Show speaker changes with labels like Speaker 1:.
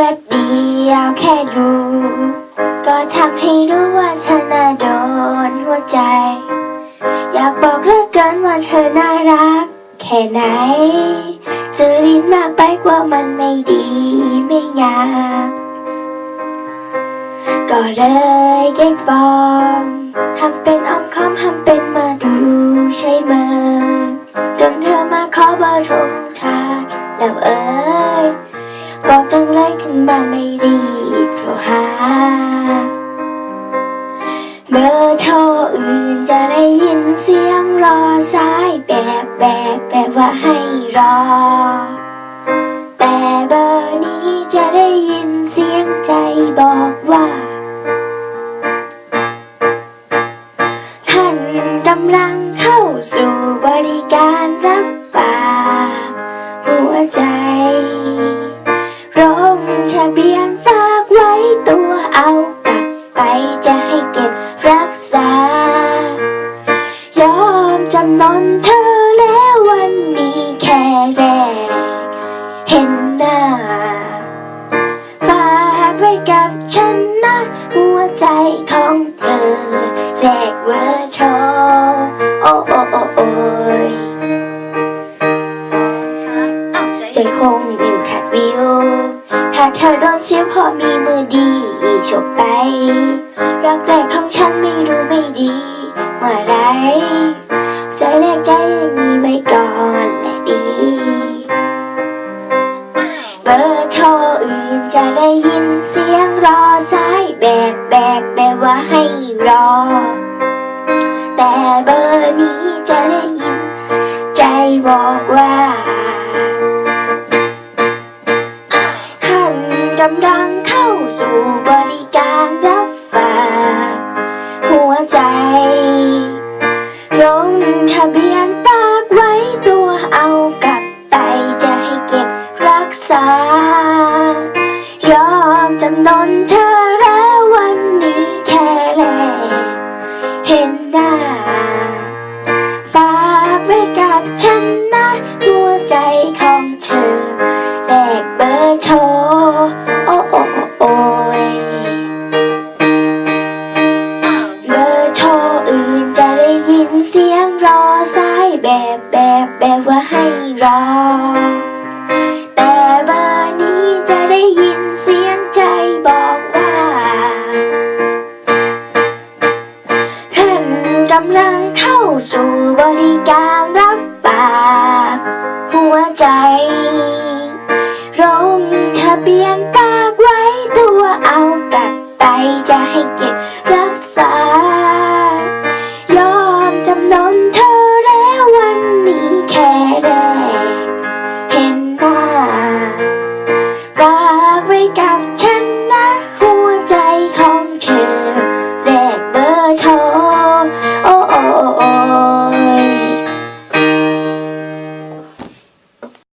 Speaker 1: วบเดียวแค่ดู ก็ทำให้รู้ว่าเธอน่าโดนหัวใจ อยากบอกเลือเกินว่าเธอน่ารัก แค่ไหน จะรีบมากไปกว่ามันไม่ดีไม่งามก็เลยเก็กฟอมทำเป็นอ้อมค้อมทำเป็น หา เบอร์โทรอื่นจะได้ยินเสียงรอสายแบบแบบแบบว่าให้รอ แต่เบอร์นี้จะได้ยินเสียงใจบอกว่า มจำนเธอแล้ววันนี้แค่แรก เห็นหน้า ฝากไว้กับฉันนะ หัวใจของเธอแลกเวอร์โชว์โอ้โอ้โอ้โอ้ยใจคงขาดวิว ถ้าเธอโดนเสียพราะมีมือดีฉกไป รักแรกของฉันไม่รู้ไม่ดีเมื่อไร แบบแบบแบบว่าให้รอ แต่เบอร์นี้จะได้ยิน ใจบอกว่าท่านกำลังเข้าสู่บริการรับฝากหัวใจลงทะเบียนฝากไว้ตัวเอากลับไปจะให้เก็บรักษายอมจำนนเธอ เห็นหน้าฝากไว้กับฉันนะหัวใจของเธอแลกเบอร์โทรโอ้โอ้โอ้โอ้ยเบอร์โทรอื่นจะได้ยินเสียงรอสายแบบแบบแบบว่าให้รอ